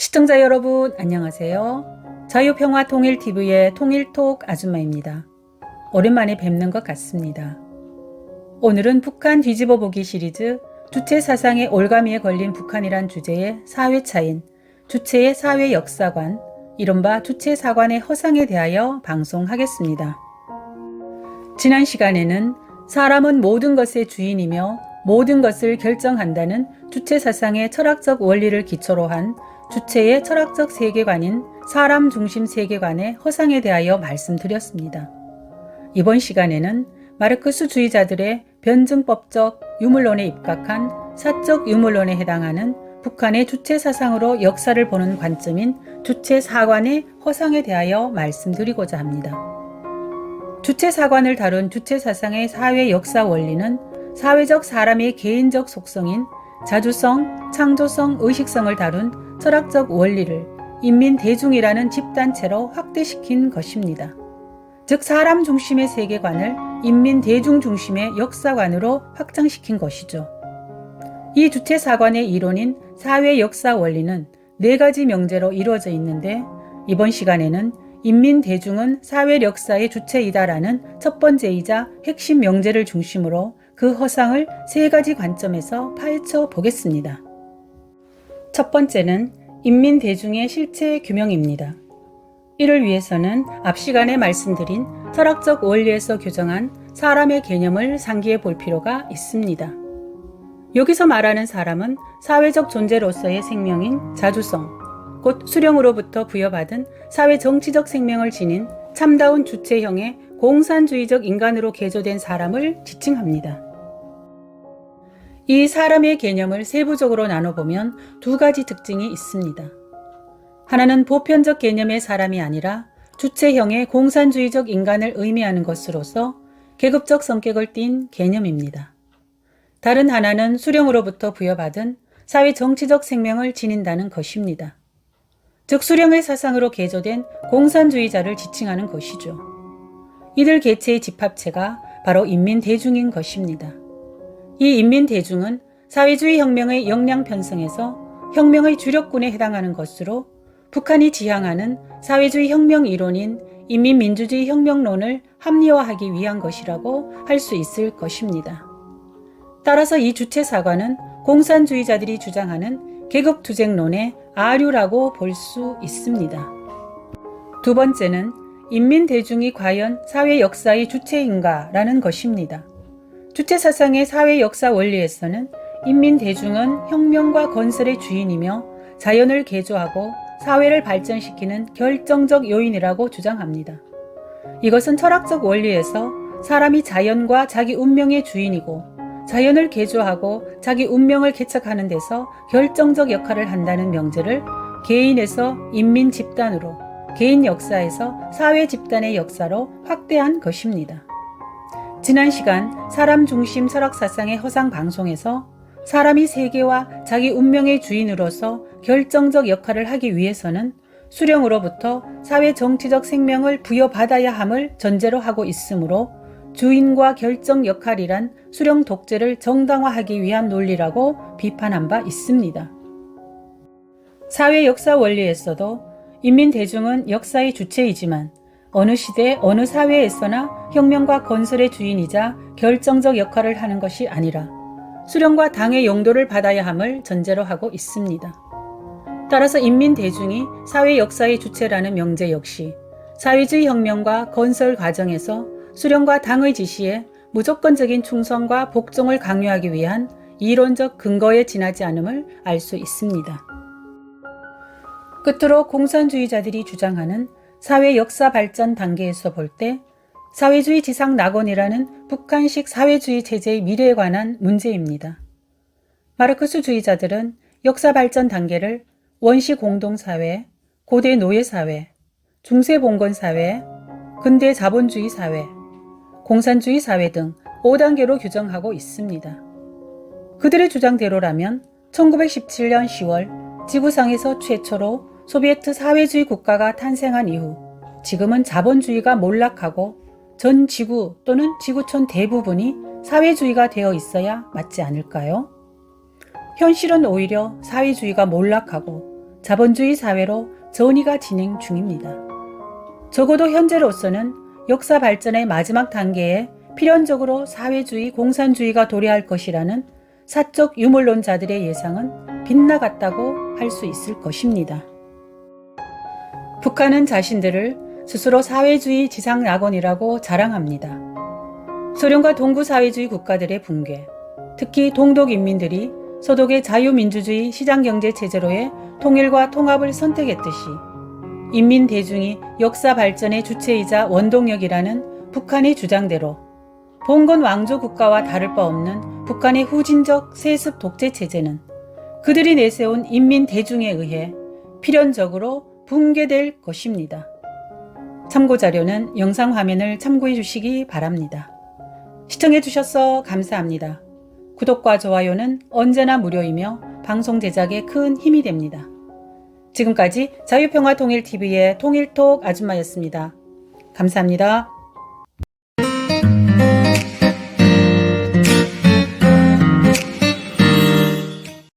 시청자 여러분 안녕하세요. 자유평화통일TV의 통일톡 아줌마입니다. 오랜만에 뵙는 것 같습니다. 오늘은 북한 뒤집어보기 시리즈 주체 사상의 올가미에 걸린 북한이란 주제의 4회차인 주체의 사회 역사관, 이른바 주체 사관의 허상에 대하여 방송하겠습니다. 지난 시간에는 사람은 모든 것의 주인이며 모든 것을 결정한다는 주체 사상의 철학적 원리를 기초로 한 주체의 철학적 세계관인 사람 중심 세계관의 허상에 대하여 말씀드렸습니다. 이번 시간에는 마르크스주의자들의 변증법적 유물론에 입각한 사적 유물론에 해당하는 북한의 주체 사상으로 역사를 보는 관점인 주체 사관의 허상에 대하여 말씀드리고자 합니다. 주체 사관을 다룬 주체 사상의 사회 역사 원리는 사회적 사람의 개인적 속성인 자주성, 창조성, 의식성을 다룬 철학적 원리를 인민 대중이라는 집단체로 확대시킨 것입니다. 즉 사람 중심의 세계관을 인민 대중 중심의 역사관으로 확장시킨 것이죠. 이 주체 사관의 이론인 사회 역사 원리는 네 가지 명제로 이루어져 있는데 이번 시간에는 인민 대중은 사회 역사의 주체이다라는 첫 번째이자 핵심 명제를 중심으로 그 허상을 세 가지 관점에서 파헤쳐 보겠습니다. 첫 번째는 인민 대중의 실체 규명입니다. 이를 위해서는 앞 시간에 말씀드린 철학적 원리에서 규정한 사람의 개념을 상기해 볼 필요가 있습니다. 여기서 말하는 사람은 사회적 존재로서의 생명인 자주성, 곧 수령으로부터 부여받은 사회 정치적 생명을 지닌 참다운 주체형의 공산주의적 인간으로 개조된 사람을 지칭합니다. 이 사람의 개념을 세부적으로 나눠보면 두 가지 특징이 있습니다. 하나는 보편적 개념의 사람이 아니라 주체형의 공산주의적 인간을 의미하는 것으로서 계급적 성격을 띤 개념입니다. 다른 하나는 수령으로부터 부여받은 사회 정치적 생명을 지닌다는 것입니다. 즉 수령의 사상으로 개조된 공산주의자를 지칭하는 것이죠. 이들 개체의 집합체가 바로 인민 대중인 것입니다. 이 인민대중은 사회주의 혁명의 역량 편성에서 혁명의 주력군에 해당하는 것으로 북한이 지향하는 사회주의 혁명 이론인 인민민주주의 혁명론을 합리화하기 위한 것이라고 할 수 있을 것입니다. 따라서 이 주체 사관은 공산주의자들이 주장하는 계급투쟁론의 아류라고 볼 수 있습니다. 두 번째는 인민대중이 과연 사회 역사의 주체인가라는 것입니다. 주체 사상의 사회 역사 원리에서는 인민 대중은 혁명과 건설의 주인이며 자연을 개조하고 사회를 발전시키는 결정적 요인이라고 주장합니다. 이것은 철학적 원리에서 사람이 자연과 자기 운명의 주인이고 자연을 개조하고 자기 운명을 개척하는 데서 결정적 역할을 한다는 명제를 개인에서 인민 집단으로 개인 역사에서 사회 집단의 역사로 확대한 것입니다. 지난 시간 사람 중심 철학 사상의 허상 방송에서 사람이 세계와 자기 운명의 주인으로서 결정적 역할을 하기 위해서는 수령으로부터 사회 정치적 생명을 부여받아야 함을 전제로 하고 있으므로 주인과 결정 역할이란 수령 독재를 정당화하기 위한 논리라고 비판한 바 있습니다. 사회 역사 원리에서도 인민 대중은 역사의 주체이지만 어느 시대 어느 사회에서나 혁명과 건설의 주인이자 결정적 역할을 하는 것이 아니라 수령과 당의 용도를 받아야 함을 전제로 하고 있습니다. 따라서 인민 대중이 사회 역사의 주체라는 명제 역시 사회주의 혁명과 건설 과정에서 수령과 당의 지시에 무조건적인 충성과 복종을 강요하기 위한 이론적 근거에 지나지 않음을 알 수 있습니다. 끝으로 공산주의자들이 주장하는 사회 역사 발전 단계에서 볼 때 사회주의 지상 낙원이라는 북한식 사회주의 체제의 미래에 관한 문제입니다. 마르크스주의자들은 역사 발전 단계를 원시 공동사회, 고대 노예사회, 중세 봉건사회, 근대 자본주의 사회, 공산주의 사회 등 5단계로 규정하고 있습니다. 그들의 주장대로라면 1917년 10월 지구상에서 최초로 소비에트 사회주의 국가가 탄생한 이후 지금은 자본주의가 몰락하고 전 지구 또는 지구촌 대부분이 사회주의가 되어 있어야 맞지 않을까요? 현실은 오히려 사회주의가 몰락하고 자본주의 사회로 전이가 진행 중입니다. 적어도 현재로서는 역사 발전의 마지막 단계에 필연적으로 사회주의, 공산주의가 도래할 것이라는 사적 유물론자들의 예상은 빗나갔다고 할 수 있을 것입니다. 북한은 자신들을 스스로 사회주의 지상 낙원이라고 자랑합니다. 소련과 동구 사회주의 국가들의 붕괴, 특히 동독 인민들이 소독의 자유민주주의 시장경제 체제로의 통일과 통합을 선택했듯이 인민 대중이 역사 발전의 주체이자 원동력이라는 북한의 주장대로 봉건 왕조 국가와 다를 바 없는 북한의 후진적 세습 독재 체제는 그들이 내세운 인민 대중에 의해 필연적으로 붕괴될 것입니다. 참고 자료는 영상 화면을 참고해 주시기 바랍니다. 시청해 주셔서 감사합니다. 구독과 좋아요는 언제나 무료이며 방송 제작에 큰 힘이 됩니다. 지금까지 자유평화통일TV의 통일톡 아줌마였습니다. 감사합니다.